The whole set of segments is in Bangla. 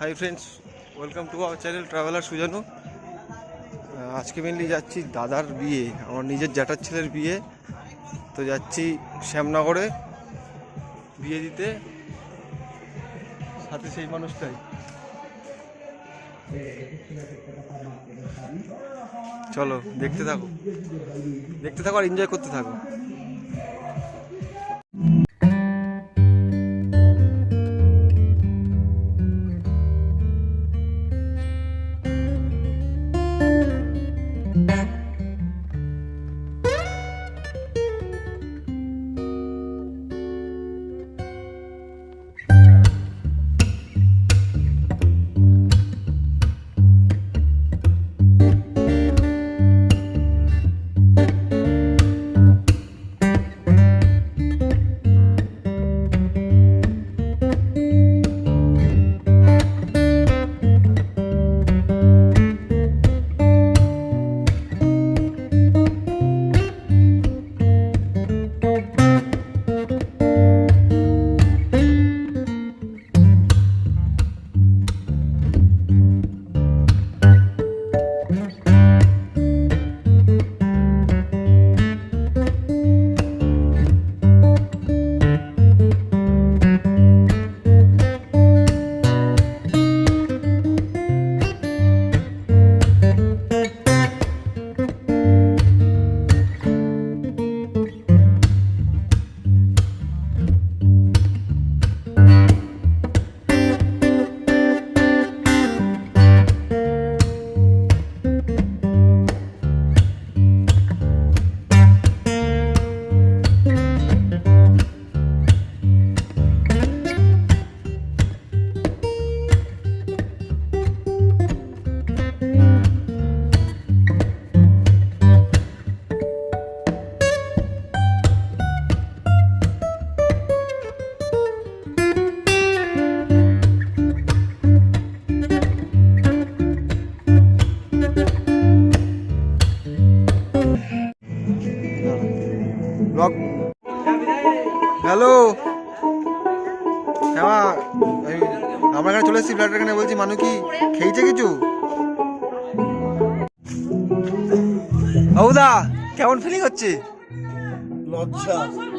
Hi friends welcome to our channel traveller Sujanu আজকে মেনলি যাচ্ছি দাদার বিয়ে, আমার নিজের জ্যাঠার ছেলের বিয়ে। তো যাচ্ছি শ্যামনগরে বিয়ে দিতে। সাথে সেই মানুষটাই। চলো, দেখতে থাকো। দেখতে থাকো আর এনজয় করতে থাকো।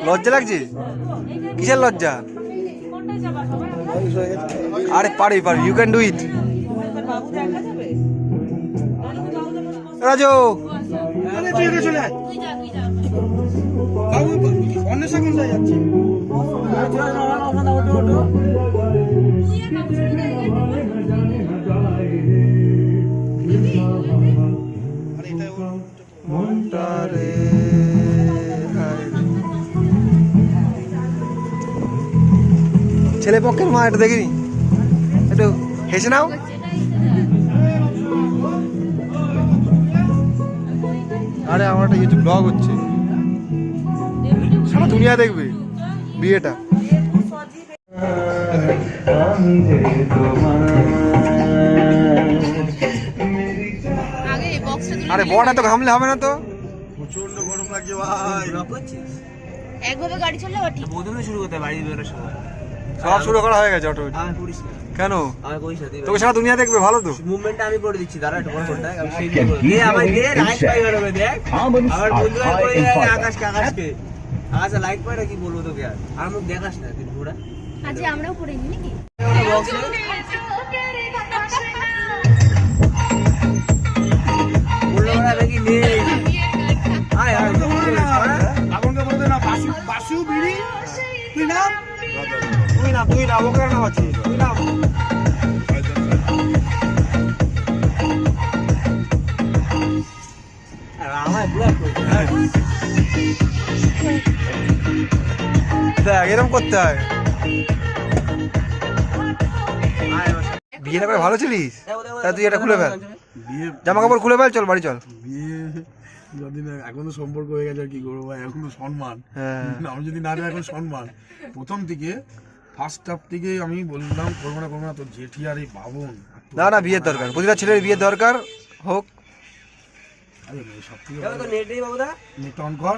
লজ্জা লাগছে? কিসের লজ্জা? আরে পারি পারি you can do it Raju! মনটারে ছেলে পক্ষের মা এটা দেখিনি। একটু হেসে নাও। আরে আমার একটা ইউটিউব ব্লগ হচ্ছে। সারা দুনিয়া দেখবে বিয়েটা। আরে বড় এত ঘামলে হবে না তো। প্রচণ্ড গরম লাগছে ভাই। একভাবে গাড়ি চললে ঠিক। প্রথমে শুরু করতে বাড়ি বেরোনোর সময় সব শুরু করা হয়ে গেছে অটো আমি করিস না। কেন? আমি করিস না তোকে সারা দুনিয়া দেখবে ভালো তো। মুভমেন্টটা আমি করে দিচ্ছি দাঁড়া একটু ফোনটা আমি সেই দিয়ে দে আমার দে লাইট পাই বেরোবে দেখ। আমার বন্ধুরা করে আকাশকে আকাশকে। আকাশে লাইট পাই না কি বলব তোকে আর? আর মুখ দেখাস না তুই আজ আমরাও করে নি নাকি? বলল ওরা নাকি নেই আয়। আয় আগুনকে বলতে না বাসু বাসু বিড়ি। তুই নাম? না তুই না আছে তুই দেখ এরকম করতে হয়। বিয়েটা করে ভালো ছিলিস? তা তুই এটা খুলে ফেল। বিয়ে জামা কাপড় খুলে ফেল চল বাড়ি চল। বিয়ে যদি না এখন তো সম্পর্ক হয়ে গেছে আর কি করব ভাই? এখন তো সম্মান। হ্যাঁ। আমি যদি না যাই এখন সম্মান। প্রথম থেকে ফার্স্ট হাফ থেকে আমি বললাম করব না করব না তোর জেঠি আর এই বাবন না না বিয়ের দরকার। প্রতিটা ছেলের বিয়ের দরকার হোক। আরে সব নেট অন কর।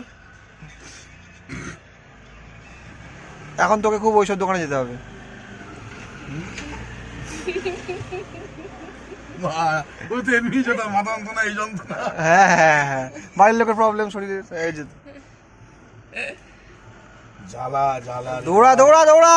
এখন তোকে খুব ওইসব দোকানে যেতে হবে। তো যন্ত্রণা হ্যাঁ হ্যাঁ হ্যাঁ বাড়ির লোকের প্রবলেম শরীরে এই যে। জ্বালা জ্বালা দৌড়া দৌড়া দৌড়া।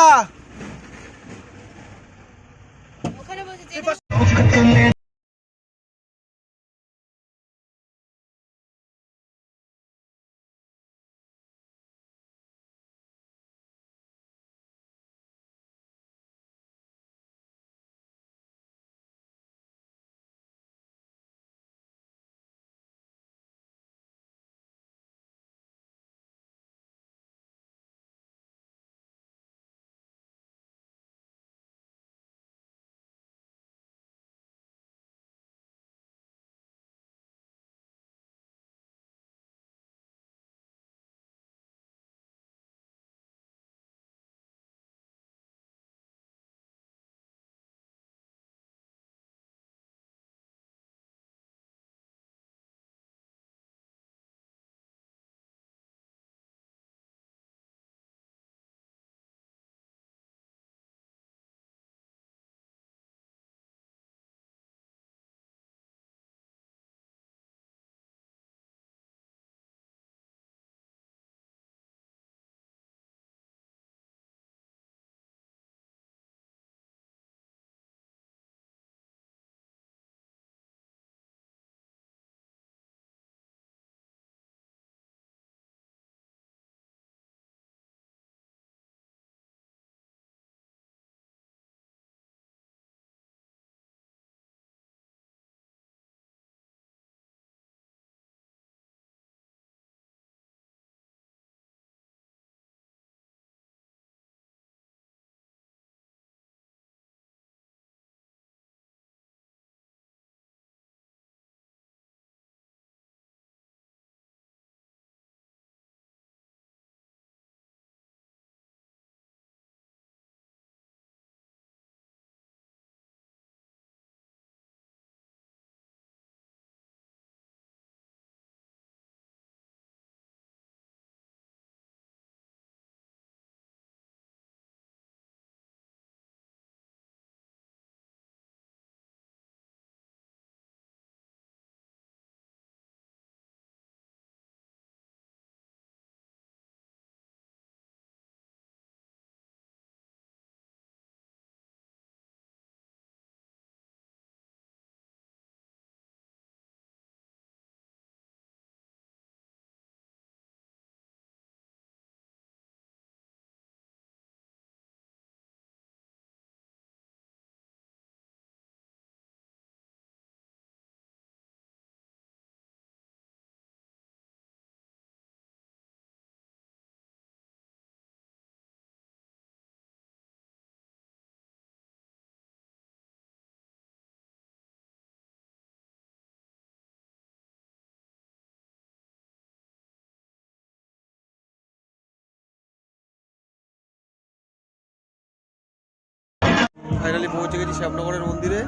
ফাইনালি পৌঁছে গেছি শ্যামনগরের মন্দিরে।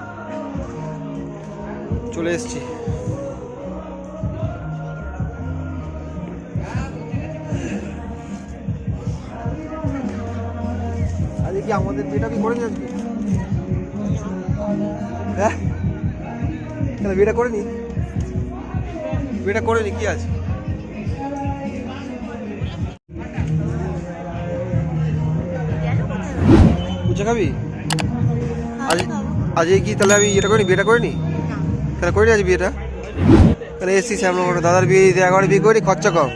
চলে এসেছি। আজকে কি আমাদের বিয়েটা কি করে নি আজকে? হ্যাঁ? বিয়েটা করে নি বিয়েটা করে নি কি আছে? বুঝে খাব। আজকে কি তাহলে আমি এটা করিনি বিয়েটা করিনি? তাহলে করিনি আজ বিয়েটা? তাহলে এসছি শ্যামনগর দাদার বিয়ে এগারো বিয়ে করিনি খরচা কম।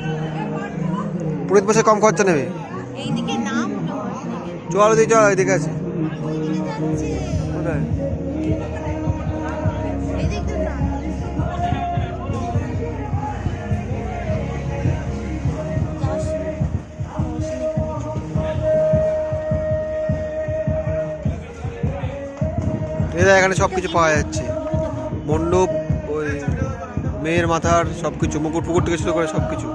পুরীত বসে কম খরচা নেবে। চল দিই চল এদিকে আছে। কোথায়? এরা এখানে সব কিছু পাওয়া যাচ্ছে। মণ্ডপ ওই মেয়ের মাথার সব কিছু মুকুট ফুকুট থেকে শুরু করে সব কিছু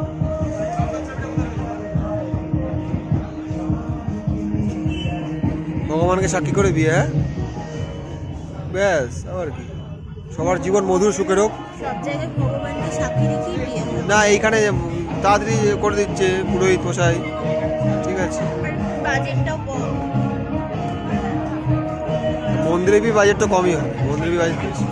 ভগবানকে সাক্ষী করে দিয়ে হ্যাঁ? ব্যাস আবার কি? সবার জীবন মধুর সুখের হোক। না এইখানে তাড়াতাড়ি করে দিচ্ছে পুরোহিত মশাই। ঠিক আছে। বাজেটটাও কম। মন্দিরে বি বাজেট তো কমই হয়। মন্দিরে বি বাজেট বেশি।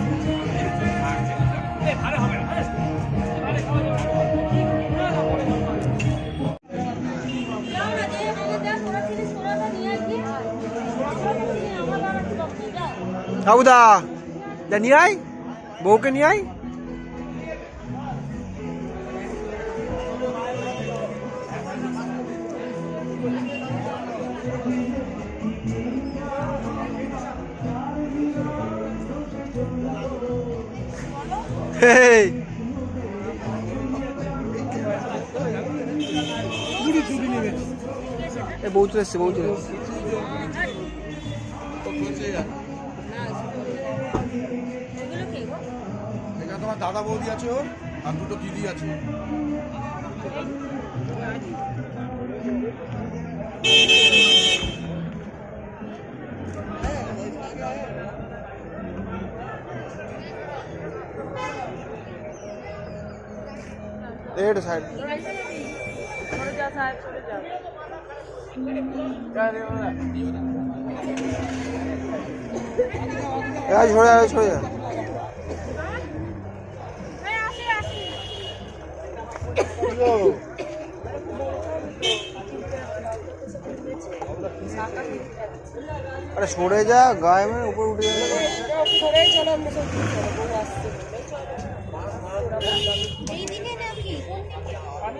বাবুদা নিয়ে আয়, বউকে নিয়ে আয়। বউ চলে এসছে বউ চলে এসছে। এখানে তোমার দাদা বৌদি আছে ওর আর দুটো দিদি আছে। Red side. ঝরে যা ছড়ে যা। আরে সরে যা, গায়ে মেয়ে উপর উঠে যাবে। এইদিকে নাকি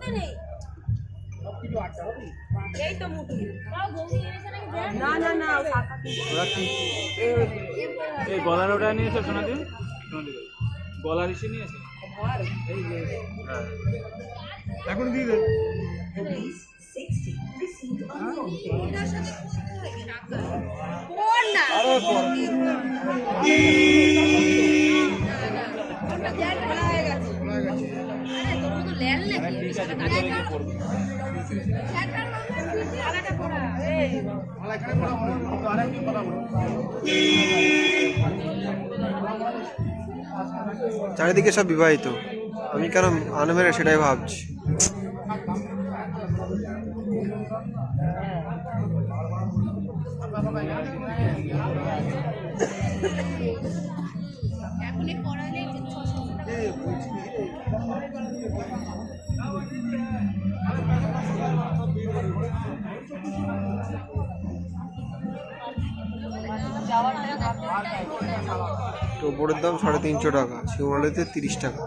না নেই এই তো। মুটু না না এই গলার ওটা নিয়েছো সোনাদি? গলার ইসে নিয়েছো? এখন দিয়ে দে। কোন না নাকি? এই চারিদিকে সব বিবাহিত। আমি কেন আনমেরে সেটাই ভাবছি। টোপরের দাম সাড়ে তিনশো টাকা শিমলাতে তিরিশ টাকা।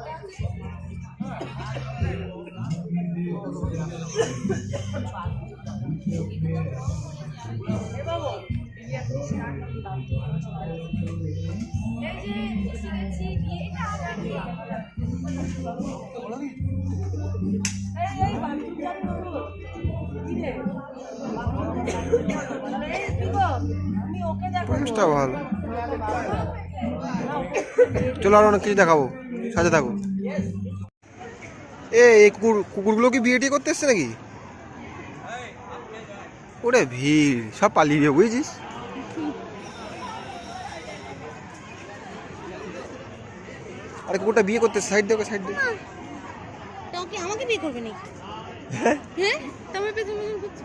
পরিবেশটা ভালো। চলো আর অনেক কিছু দেখাবো সাথে থাকো। এ এই কুকুর কুকুরগুলো কি বিয়ে টিয়ে করতে এসছে নাকি? ওরে ভিড় সব পালিয়ে যাবে বুঝেছিস? আরে কুকুরটা বিয়ে করতে সাইড দেখো সাইড দেখো। তাও কি আমাকে বিয়ে করবে নাকি? হ্যাঁ? তুমি পেছন পেছন করছ?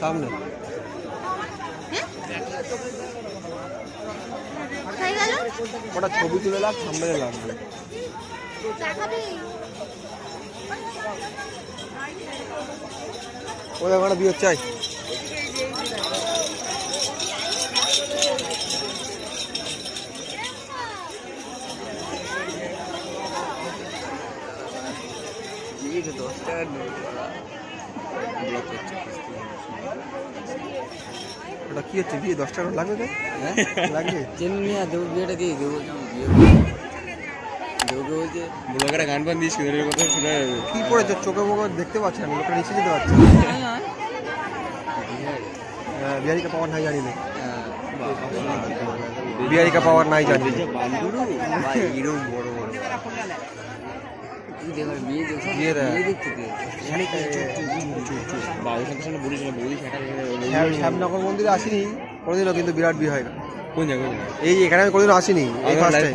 সামনে। ওটা ছবি তুলে লাগ সামনে লাগবে ওদের ওখানে বিয়ে চাই দশ টাকার ওটা কি হচ্ছে বিয়ে দশ টাকা লাগবে তো লাগবে জেনে নিয়ে দেবো বিয়েটা দিয়ে দেবো বলছে ব্লগারে গান বান কথা শোনা যাবে কি পড়েছে চোখে মুখে দেখতে পাচ্ছি না লোকটা নিচে যেতে পারছে হ্যাঁ বিহারি কা পাওয়ার নাই জানি না বিহারি কা পাওয়ার নাই জানি বড় বড় দিয়ে দেয়। শ্যামনগর মন্দিরে আসিনি কোনোদিনও কিন্তু বিরাট বিয়ে হয় না। কোন জায়গায় এই এখানে আমি কোনোদিনও আসিনি এই ফার্স্ট টাইম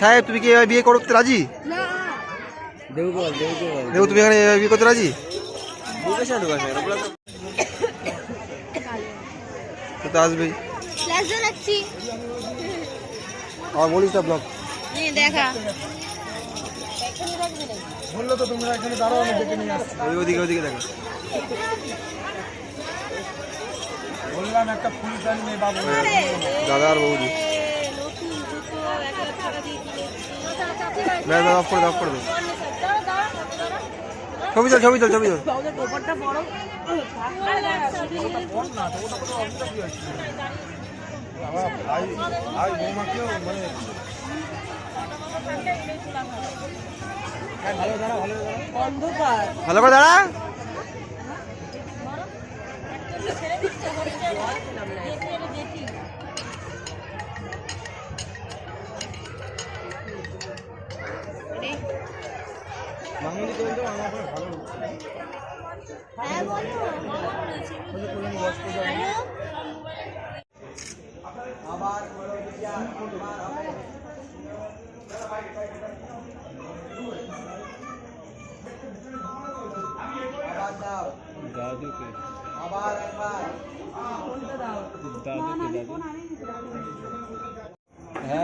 সাহেব তুমি কি এভাবে বিয়ে করতে রাজি? দেবগোপাল তুমি এখানে বিয়ে করতে রাজি? তো আসবেই। আর বলিস না ব্লগ। দেখা। বলল তো তোমরা এখানে দাঁড়াও আমি ডেকে নিয়ে আসছি। ওই ওদিকে ওদিকে দেখো। বললাম একটা ফুল প্যান্ট নেই বাবু। দাদা আর বৌদি। দাদা অফ করে দাও অফ করে দাও। ছবি চল ছবি চল ছবি চল ভাই ভাই বৌমাকেও মানে ভালো করে দাঁড়া। হ্যাঁ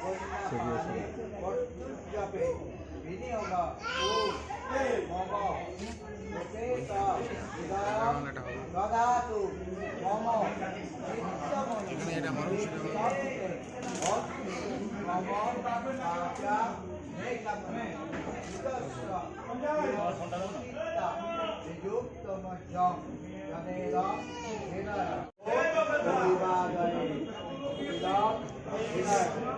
পাশে দাঁড়া। যা যা পাশে যা, পাশে যা। যা, যা। ওই পাশে দাঁড়া না মন্দিরের পিছনে গিয়ে দাঁড়া সাইড দিয়ে যেতে হবে। হ্যাঁ। হ্যাঁ আপনাকে বলে রাখব পেছনে দিক দিয়ে আসবে হুম দা- বসো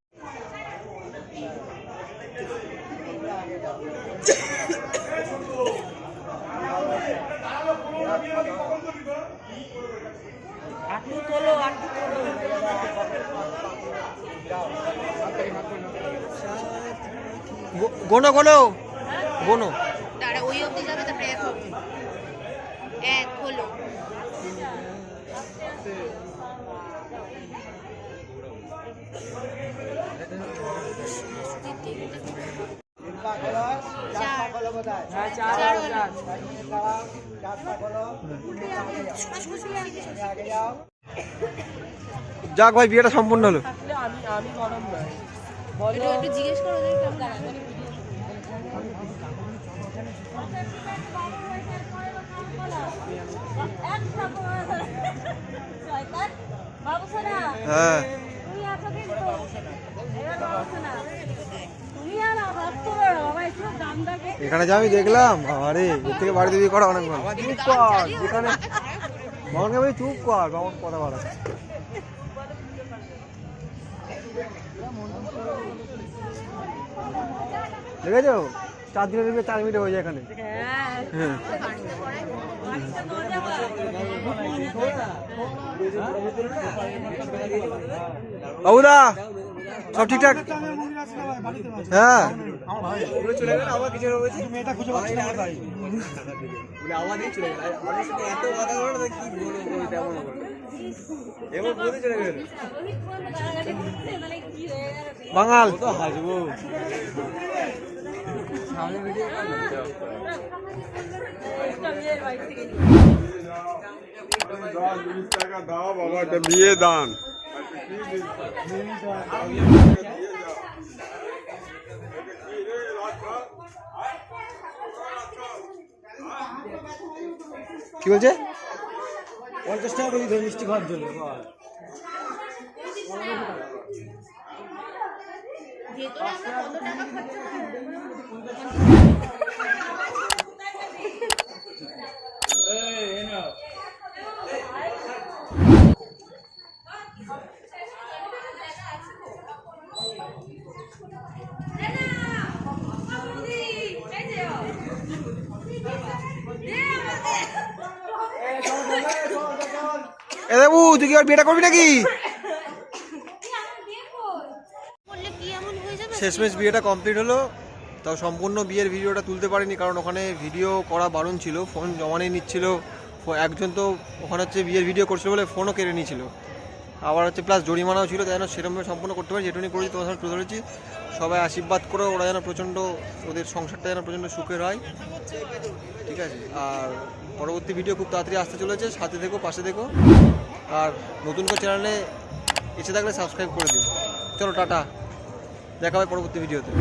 গোনো গোনো গোনো। দাঁড়া ওই অবধি যাবে তারপরে এক হবে এক হলো। চার চার যাক ভাই বিয়েটা সম্পূর্ণ হলো। একটু একটু জিজ্ঞেস করো যে কেমন লাগে বাবুসোনা হ্যাঁ। এখানে যা আমি দেখলাম? আরে এর থেকে বাড়িতে বিয়ে করা অনেক ভালো চুপ কর। যেখানে বামনকে বলি চুপ কর বামন কথা বলা। দেখেছ? চার দিনের বিয়ে চার মিনিটে হয়ে যায় এখানে। হ্যাঁ। বাবুদা! সব ঠিকঠাক? হ্যাঁ। বাঙাল। বিয়ে দান। কি বলছে? পঞ্চাশ টাকা করে ধরে মিষ্টি খাওয়ার জন্য ভেতরে আমরা কত টাকা খরচা করব? এ দেবু তুই কি আর বিয়েটা করবি নাকি? করলে কি এমন হয়ে যাবে? শেষমেশ বিয়েটা কমপ্লিট হলো। তাও সম্পূর্ণ বিয়ের ভিডিওটা তুলতে পারিনি কারণ ওখানে ভিডিও করা বারণ ছিল ফোন জমা নিয়ে নিচ্ছিল। ফো- একজন তো ওখানে হচ্ছে বিয়ের ভিডিও করছিল বলে ফোনও কেড়ে নিয়েছিল। আবার হচ্ছে প্লাস জরিমানাও ছিল তাই যেন সেরকমভাবে সম্পূর্ণ করতে পারি যেটুকুনি করেছি তোমার সাথে তুলে ধরেছি। সবাই আশীর্বাদ করো ওরা যেন প্রচণ্ড ওদের সংসারটা যেন প্রচণ্ড সুখের হয়। ঠিক আছে? আর পরবর্তী ভিডিও খুব তাড়াতাড়ি আসতে চলেছে। সাথে দেখো, পাশে দেখো। আর নতুন করে চ্যানেলে এসে থাকলে সাবস্ক্রাইব করে দিও। চলো, টাটা। দেখা হয় পরবর্তী ভিডিওতে।